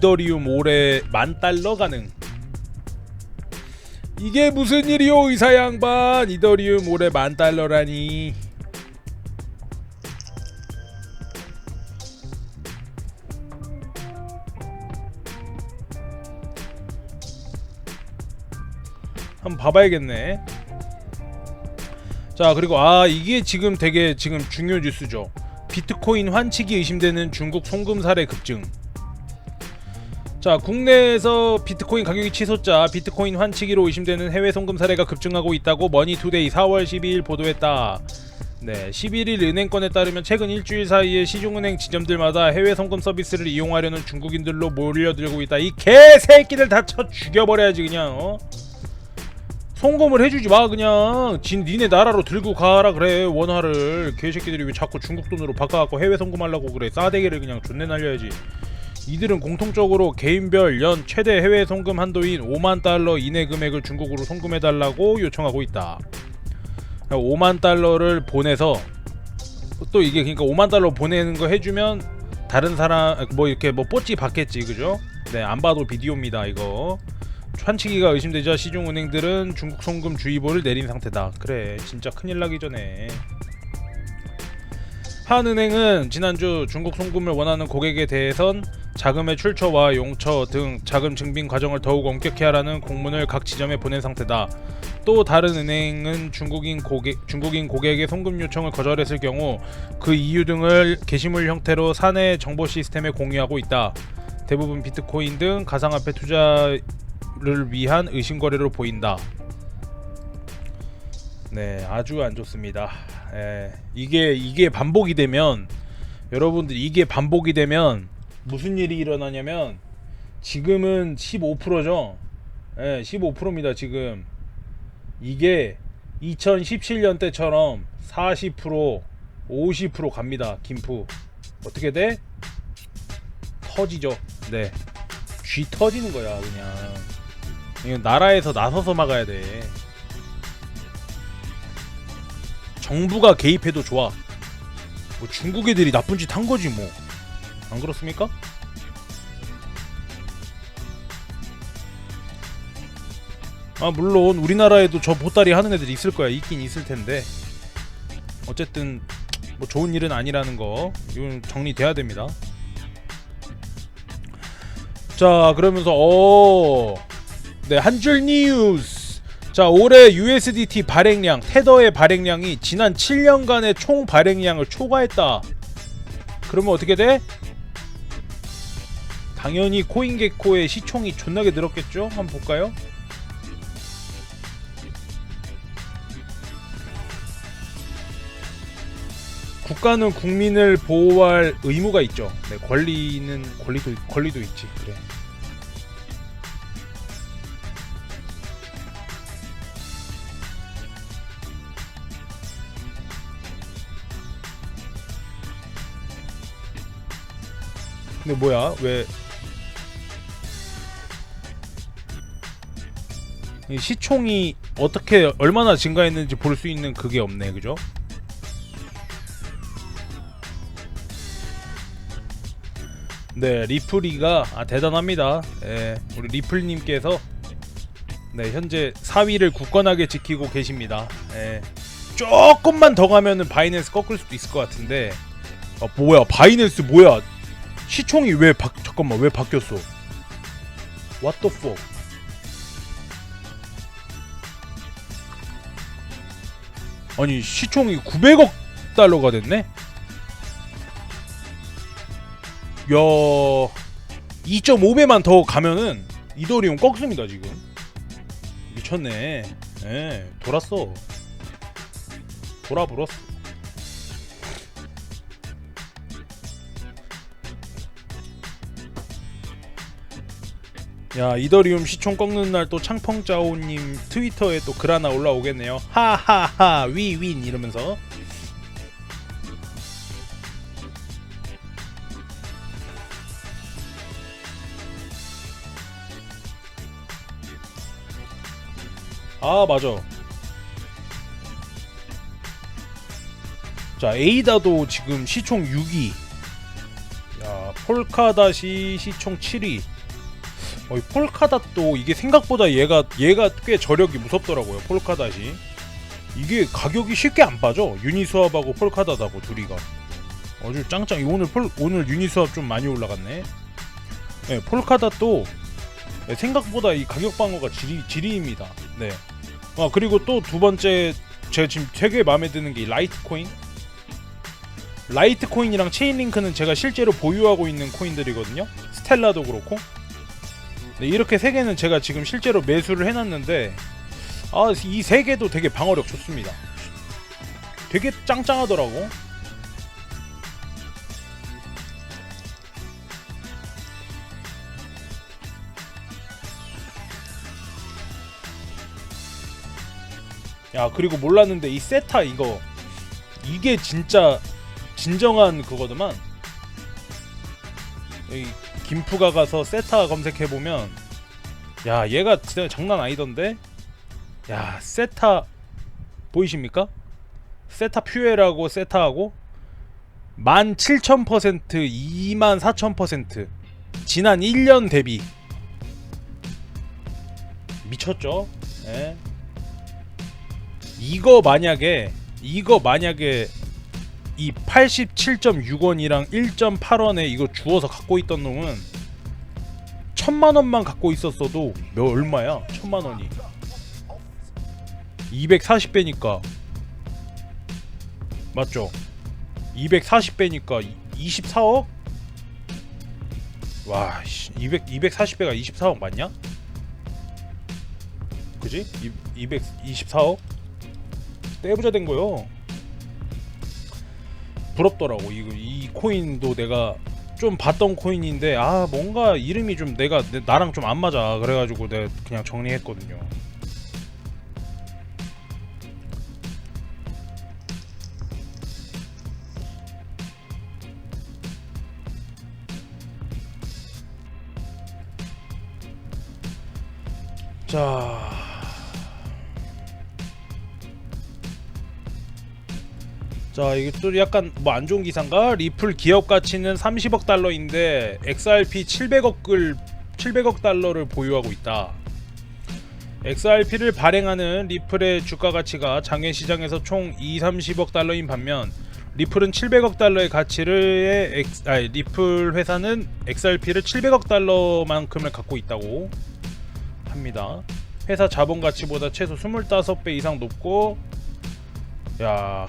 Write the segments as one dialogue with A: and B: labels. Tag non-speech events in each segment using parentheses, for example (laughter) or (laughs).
A: 이더리움 올해 만 달러 가능. 이게 무슨 일이오 의사 양반 이더리움 올해 만 달러라니. 한번 봐봐야겠네. 자 그리고 아 이게 지금 되게 지금 중요 뉴스죠. 비트코인 환치기 의심되는 중국 송금 사례 급증. 자 국내에서 비트코인 가격이 치솟자 비트코인 환치기로 의심되는 해외 송금 사례가 급증하고 있다고 머니투데이 4월 12일 보도했다. 네, 11일 은행권에 따르면 최근 일주일 사이에 시중은행 지점들마다 해외 송금 서비스를 이용하려는 중국인들로 몰려들고 있다. 이 개새끼들 다 쳐 죽여버려야지 그냥. 어? 송금을 해주지 마 그냥 진 니네 나라로 들고 가라 그래 원화를 개새끼들이 왜 자꾸 중국 돈으로 바꿔갖고 해외 송금하려고 그래 싸대기를 그냥 존내 날려야지 이들은 공통적으로 개인별 연 최대 해외 송금 한도인 5만 달러 이내 금액을 중국으로 송금해달라고 요청하고 있다 5만 달러를 보내서 또 이게 그러니까 5만 달러 보내는 거 해주면 다른 사람 뭐 이렇게 뭐 뽀찌 받겠지 그죠? 네 안 봐도 비디오입니다 이거 환치기가 의심되자 시중은행들은 중국 송금 주의보를 내린 상태다. 그래, 진짜 큰일 나기 전에. 한은행은 지난주 중국 송금을 원하는 고객에 대해선 자금의 출처와 용처 등 자금 증빙 과정을 더욱 엄격히 하라는 공문을 각 지점에 보낸 상태다. 또 다른 은행은 중국인 고객 중국인 고객의 송금 요청을 거절했을 경우 그 이유 등을 게시물 형태로 사내 정보 시스템에 공유하고 있다. 대부분 비트코인 등 가상화폐 투자 를 위한 의심 거래로 보인다. 네, 아주 안 좋습니다. 예, 이게 이게 반복이 되면 여러분들 이게 반복이 되면 무슨 일이 일어나냐면 지금은 15%죠. 예, 15%입니다, 지금. 이게 2017년 때처럼 40%, 50% 갑니다. 김프. 어떻게 돼? 터지죠. 네. 쥐 터지는 거야, 그냥. 나라에서 나서서 막아야 돼. 정부가 개입해도 좋아. 뭐 중국 애들이 나쁜 짓 한 거지 뭐. 안 그렇습니까? 아 물론 우리나라에도 저 보따리 하는 애들이 있을 거야. 있긴 있을 텐데. 어쨌든 뭐 좋은 일은 아니라는 거 이건 정리돼야 됩니다. 자 그러면서 어. 네, 한 줄 뉴스. 자, 올해 USDT 발행량, 테더의 발행량이 지난 7년간의 총 발행량을 초과했다. 그러면 어떻게 돼? 당연히 코인게코의 시총이 존나게 늘었겠죠? 한번 볼까요? 국가는 국민을 보호할 의무가 있죠. 네, 권리는 권리도 권리도 있지. 그래. 근데 뭐야 왜 시총이 어떻게 얼마나 증가했는지 볼 수 있는 그게 없네 그죠? 네 리플이가 아, 대단합니다 예, 우리 리플님께서 네 현재 4위를 굳건하게 지키고 계십니다 예, 조금만 더 가면은 바이낸스 꺾을 수도 있을 것 같은데 아 뭐야 바이낸스 뭐야 시총이 왜 바, 잠깐만 왜 바뀌었어? What the fuck? 아니 시총이 900억 달러가 됐네? 야 2.5배만 더 가면은 이더리움 꺾습니다 지금. 미쳤네. 예 돌았어. 돌아불었어 야 이더리움 시총 꺾는 날 또 창펑짜오님 트위터에 또 글 하나 올라오겠네요. 하하하 위윈 이러면서. 아 맞아. 자 에이다도 지금 시총 6위. 야 폴카닷이 시총 7위. 어, 이 폴카닷도 이게 생각보다 얘가 얘가 꽤 저력이 무섭더라고요. 폴카닷이. 이게 가격이 쉽게 안 빠져. 유니수압하고 폴카닷하고 둘이가. 아주 짱짱. 오늘 폴 오늘 유니수압 좀 많이 올라갔네. 네, 폴카닷도 네, 생각보다 이 가격 방어가 지리 지리입니다. 네. 아 그리고 또 두 번째 제가 지금 되게 마음에 드는 게이 라이트 코인. 라이트 코인이랑 체인 링크는 제가 실제로 보유하고 있는 코인들이거든요. 스텔라도 그렇고. 네, 이렇게 세 개는 제가 지금 실제로 매수를 해놨는데 아 이 세 개도 되게 방어력 좋습니다. 되게 짱짱하더라고. 야 그리고 몰랐는데 이 세타 이거 이게 진짜 진정한 그거더만 이 김프가 가서 세타 검색해 보면 야 얘가 진짜 장난 아니던데 야 세타 보이십니까? 세타 퓨에라고 세타하고 17,000% 24,000% 지난 1년 대비 미쳤죠? 예. 이거 만약에 이거 만약에 이 87.6원이랑 1.8원에 이거 주워서 갖고 있던 놈은 천만 원만 갖고 있었어도 몇 얼마야? 천만 원이 240배니까 맞죠? 240배니까 24억? 와, 씨, 200 240배가 24억 맞냐? 그지? 224억? 떼부자 된 거요. 부럽더라고. 이거 이 코인도 내가 좀 봤던 코인인데 아 뭔가 이름이 좀 내가 내- 나랑 좀 안 맞아. 그래가지고 내가 그냥 정리했거든요. 자. 자 이게 또 약간 뭐 안 좋은 기사인가? 리플 기업 가치는 30억 달러인데 XRP 700억을 700억 달러를 보유하고 있다. XRP를 발행하는 리플의 주가 가치가 장외 시장에서 총 2, 30억 달러인 반면 리플은 700억 달러의 가치를 엑- 아니, 리플 회사는 XRP를 700억 달러만큼을 갖고 있다고 합니다. 회사 자본 가치보다 최소 25배 이상 높고 야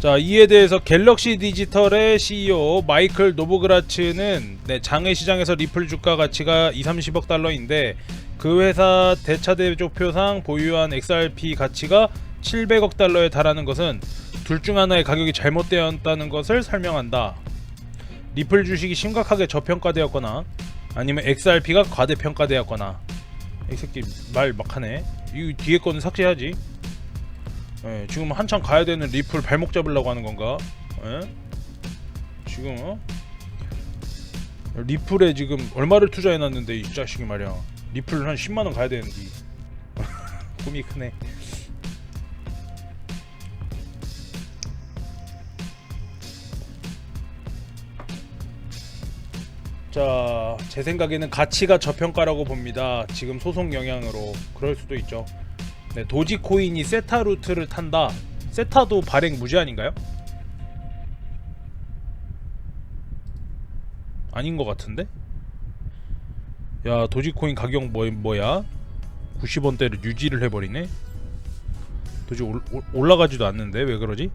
A: 자 이에 대해서 갤럭시 디지털의 CEO 마이클 노보그라츠는 네, 장외 시장에서 리플 주가 가치가 2, 30억 달러인데 그 회사 대차대조표상 보유한 XRP 가치가 700억 달러에 달하는 것은 둘 중 하나의 가격이 잘못되었다는 것을 설명한다. 리플 주식이 심각하게 저평가되었거나 아니면 XRP가 과대평가되었거나 이 새끼 말 막하네. 이 뒤에 거는 삭제하지. 예, 지금 한참 가야 되는 리플 발목 잡으려고 하는 건가? 예? 지금 어? 리플에 지금 얼마를 투자해 놨는데 이 자식이 말이야. 리플 한 10만 원 가야 되는데. (laughs) 꿈이 크네. 자, 제 생각에는 가치가 저평가라고 봅니다. 지금 소송 영향으로 그럴 수도 있죠. 네, 도지코인이 세타 루트를 탄다. 세타도 발행 무제 아닌가요? 아닌 것 같은데? 야 도지코인 가격 뭐, 뭐야? 90원대를 유지를 해버리네? 도지 올, 올- 올라가지도 않는데 왜 그러지?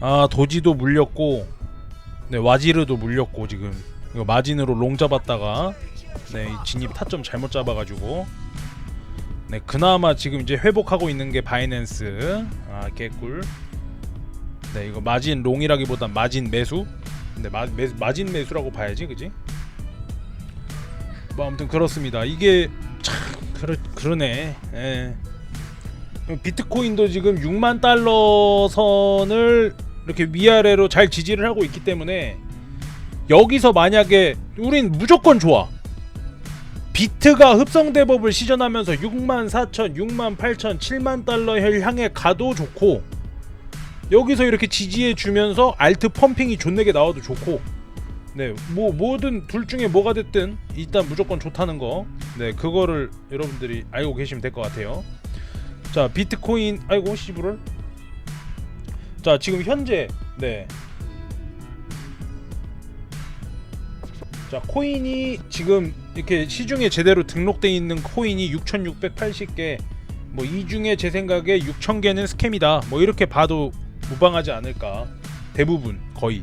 A: 아 도지도 물렸고 네 와지르도 물렸고 지금 이거 마진으로 롱 잡았다가 네, 이 진입 타점 잘못 잡아가지고 네, 그나마 지금 이제 회복하고 있는 게 바이낸스. 아, 개꿀. 네, 이거 마진 롱이라기보단 마진 매수. 근데 마, 매, 마진 매수라고 봐야지, 그지? 뭐 아무튼 그렇습니다. 이게 참 그러, 그러네. 예. 비트코인도 지금 6만 달러 선을 이렇게 위아래로 잘 지지를 하고 있기 때문에 여기서 만약에 우린 무조건 좋아. 비트가 흡성 대법을 시전하면서 6만 4천, 6만 8천, 7만 달러를 향해 가도 좋고 여기서 이렇게 지지해 주면서 알트 펌핑이 존내게 나와도 좋고 네, 뭐 뭐든 둘 중에 뭐가 됐든 일단 무조건 좋다는 거. 네, 그거를 여러분들이 알고 계시면 될 것 같아요. 자, 비트코인 아이고 씨부를. 자, 지금 현재 네. 자, 코인이 지금 이렇게 시중에 제대로 등록돼 있는 코인이 6,680개. 뭐 이 중에 제 생각에 6,000개는 스캠이다. 뭐 이렇게 봐도 무방하지 않을까. 대부분 거의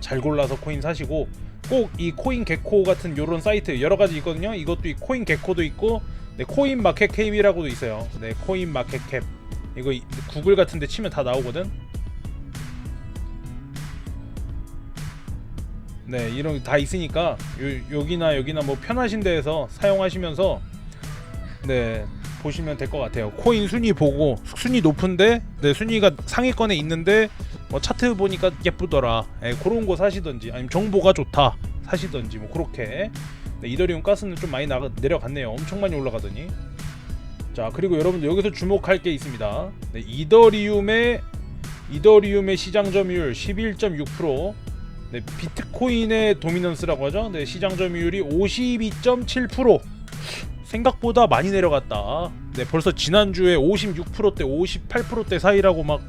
A: 잘 골라서 코인 사시고 꼭 이 코인 개코 같은 요런 사이트 여러 가지 있거든요. 이것도 이 코인 개코도 있고 네, 코인 마켓 캡이라고도 있어요. 네, 코인 마켓 캡. 이거 이- 구글 같은 데 치면 다 나오거든. 네, 이런 거다 있으니까 요, 여기나 여기나 뭐 편하신 데에서 사용하시면서 네, 보시면 될 것 같아요. 코인 순위 보고 순위 높은데 네, 순위가 상위권에 있는데 뭐 차트 보니까 예쁘더라. 예, 그런 거 사시던지 아니면 정보가 좋다 사시던지 뭐 그렇게. 네, 이더리움 가스는 좀 많이 나가, 내려갔네요. 엄청 많이 올라가더니. 자 그리고 여러분들 여기서 주목할 게 있습니다. 네, 이더리움의 이더리움의 시장 점유율 11.6%. 네, 비트코인의 도미넌스라고 하죠. 네, 시장 점유율이 52.7%. 생각보다 많이 내려갔다. 네, 벌써 지난주에 56%대, 58%대 사이라고 막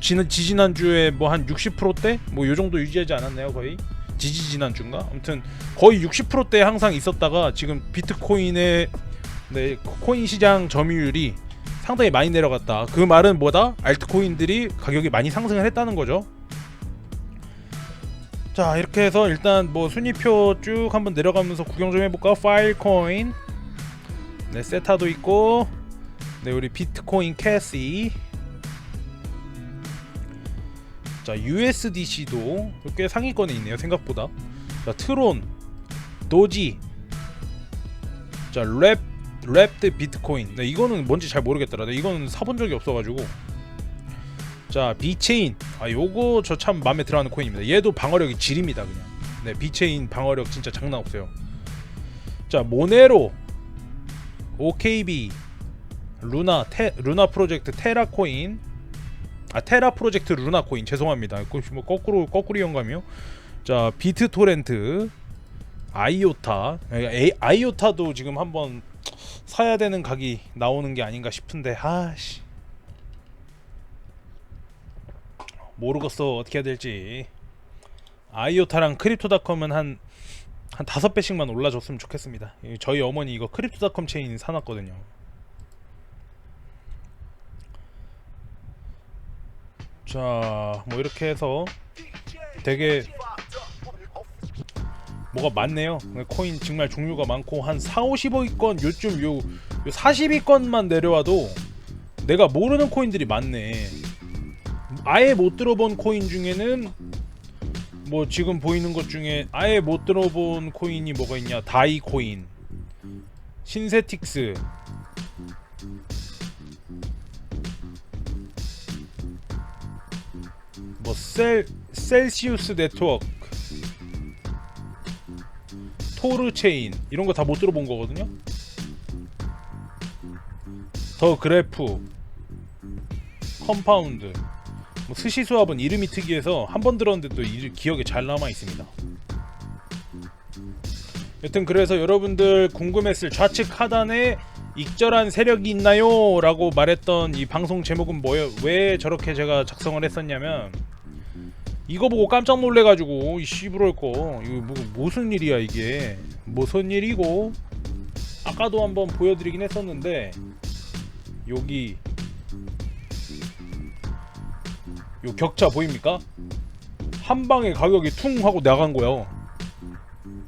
A: 지난 지지난 주에 뭐 한 60%대 뭐 요 정도 유지하지 않았나요, 거의? 지지 지난 주인가? 아무튼 거의 60%대 항상 있었다가 지금 비트코인의 네, 코인 시장 점유율이 상당히 많이 내려갔다. 그 말은 뭐다? 알트코인들이 가격이 많이 상승을 했다는 거죠. 자, 이렇게 해서 일단 뭐 순위표 쭉 한번 내려가면서 구경 좀 해볼까? 파일코인 네, 세타도 있고 네, 우리 비트코인 캐시 자, USDC도 꽤 상위권에 있네요, 생각보다. 자, 트론, 도지, 자, 랩, 랩드 비트코인. 네, 이거는 뭔지 잘 모르겠더라. 네, 이거는 사본 적이 없어가지고. 자, 비체인. 아, 요거 저 참 마음에 들어하는 코인입니다. 얘도 방어력이 질입니다, 그냥. 네, 비체인 방어력 진짜 장난 없어요. 자, 모네로, OKB, 루나, 테, 루나 프로젝트 테라 코인, 아 테라 프로젝트 루나 코인 죄송합니다. 그뭐 거꾸로 거꾸리 영감이요. 자 비트 토렌트, 아이오타, 에이, 아이오타도 지금 한번 사야 되는 각이 나오는 게 아닌가 싶은데 아씨 모르겠어 어떻게 해야 될지. 아이오타랑 크립토닷컴은 한 한 다섯 배씩만 올라줬으면 좋겠습니다. 저희 어머니 이거 크립토닷컴 체인 사놨거든요. 자, 뭐 이렇게 해서 되게 뭐가 많네요. 코인 정말 종류가 많고 한 4, 50억위권 요즘 요, 요 40위권만 내려와도 내가 모르는 코인들이 많네. 아예 못 들어본 코인 중에는 뭐 지금 보이는 것 중에 아예 못 들어본 코인이 뭐가 있냐? 다이 코인, 신세틱스, 뭐 셀, 셀시우스 네트워크. 토르 체인. 이런 거 다 못 들어본 거거든요. 더 그래프. 컴파운드 뭐 스시 수합은 이름이 특이해서 한 번 들었는데 또 이- 기억에 잘 남아 있습니다. 여튼 그래서 여러분들 궁금했을 좌측 하단에 익절한 세력이 있나요? 라고 말했던 이 방송 제목은 뭐예요? 왜 저렇게 제가 작성을 했었냐면 이거 보고 깜짝 놀래가지고 이 씨부럴 거 이거 뭐, 무슨 일이야 이게 무슨 일이고 아까도 한번 보여드리긴 했었는데 여기 요 격차 보입니까? 한 방에 가격이 퉁 하고 나간 거야.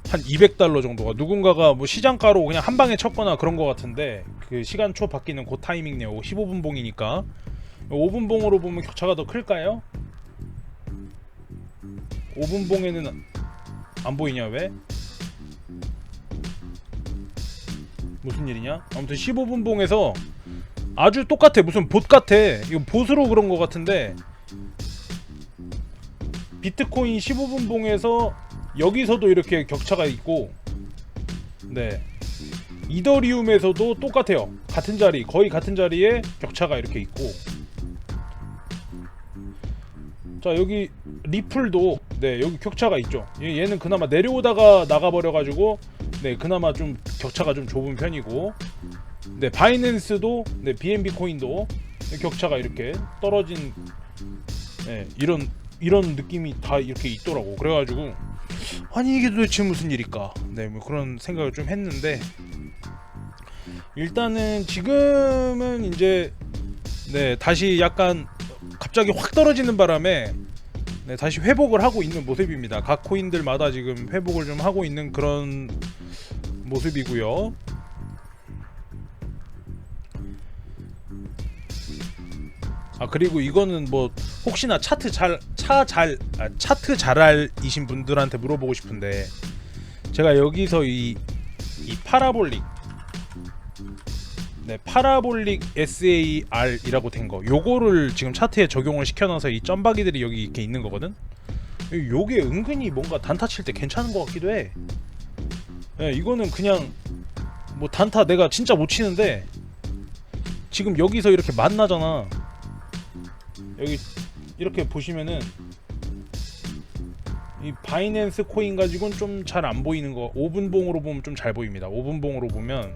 A: 한 200달러 정도가 누군가가 뭐 시장가로 그냥 한 방에 쳤거나 그런 거 같은데 그 시간 초 바뀌는 그 타이밍네요. 15분 봉이니까 5분 봉으로 보면 격차가 더 클까요? 5분 봉에는 안 보이냐 왜? 무슨 일이냐? 아무튼 15분 봉에서 아주 똑같아 무슨 봇 같아 이거 봇으로 그런 거 같은데 비트코인 15분 봉에서 여기서도 이렇게 격차가 있고 네. 이더리움에서도 똑같아요. 같은 자리 거의 같은 자리에 격차가 이렇게 있고. 자 여기 리플도 네 여기 격차가 있죠. 얘- 얘는 그나마 내려오다가 나가버려 가지고 네 그나마 좀 격차가 좀 좁은 편이고. 네 바이낸스도 네 BNB 코인도 네, 격차가 이렇게 떨어진 네 이런 이런 느낌이 다 이렇게 있더라고. 그래가지고 아니 이게 도대체 무슨 일일까? 네 뭐 그런 생각을 좀 했는데 일단은 지금은 이제 네 다시 약간 갑자기 확 떨어지는 바람에 네, 다시 회복을 하고 있는 모습입니다. 각 코인들마다 지금 회복을 좀 하고 있는 그런 모습이고요. 아 그리고 이거는 뭐 혹시나 차트 잘 차잘 아, 차트 잘알이신 분들한테 물어보고 싶은데 제가 여기서 이, 이 파라볼릭 네 파라볼릭 SAR이라고 된 거 요거를 지금 차트에 적용을 시켜놔서 이 점박이들이 여기 이렇게 있는 거거든? 요게 은근히 뭔가 단타 칠 때 괜찮은 것 같기도 해. 네, 이거는 그냥 뭐 단타 내가 진짜 못 치는데 지금 여기서 이렇게 만나잖아. 여기 이렇게 보시면은 이 바이낸스 코인 가지고는 좀 잘 안 보이는 거 5분봉으로 보면 좀 잘 보입니다 5분봉으로 보면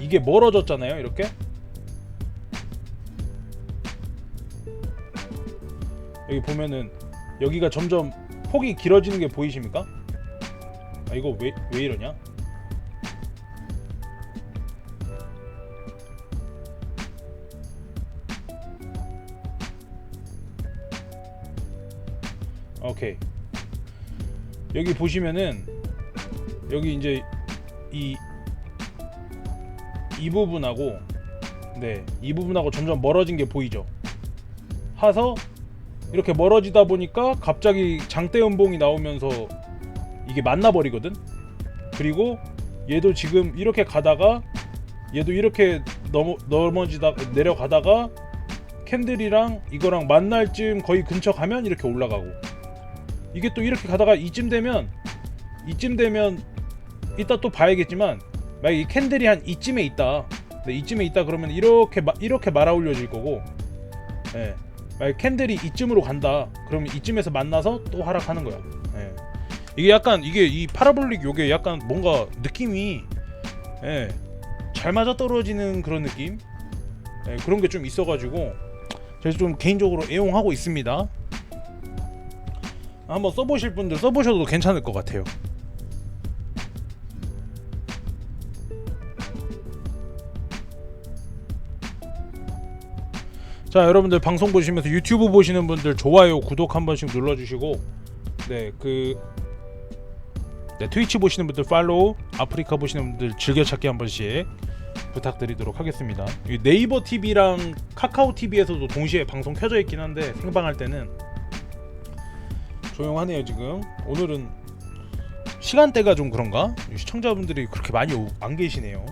A: 이게 멀어졌잖아요 이렇게 여기 보면은 여기가 점점 폭이 길어지는 게 보이십니까? 아 이거 왜, 왜 이러냐? 오케이. 여기 보시면은 여기 이제 이 이 부분하고 네 이 부분하고 점점 멀어진 게 보이죠? 하서 이렇게 멀어지다 보니까 갑자기 장대 연봉이 나오면서 이게 만나 버리거든? 그리고 얘도 지금 이렇게 가다가 얘도 이렇게 넘어 넘어지다 내려가다가 캔들이랑 이거랑 만날 쯤 거의 근처 가면 이렇게 올라가고 이게 또 이렇게 가다가 이쯤 되면 이쯤 되면 이따 또 봐야겠지만 만약 이 캔들이 한 이쯤에 있다 네, 이쯤에 있다 그러면 이렇게 마, 이렇게 말아 올려질 거고 예. 만약 캔들이 이쯤으로 간다 그러면 이쯤에서 만나서 또 하락하는 거야 예. 이게 약간 이게 이 파라볼릭 요게 약간 뭔가 느낌이 예. 잘 맞아 떨어지는 그런 느낌 예, 그런 게 좀 있어가지고 그래서 좀 개인적으로 애용하고 있습니다 한번 써보실 분들 써보셔도 괜찮을 것 같아요. 자 여러분들 방송 보시면서 유튜브 보시는 분들 좋아요 구독 한 번씩 눌러주시고 네그 네, 트위치 보시는 분들 팔로우 아프리카 보시는 분들 즐겨찾기 한 번씩 부탁드리도록 하겠습니다 이 네이버 TV랑 카카오 TV에서도 동시에 방송 켜져 있긴 한데 생방할 때는 조용하네요 지금. 오늘은 시간대가 좀 그런가? 시청자분들이 그렇게 많이 오- 안 계시네요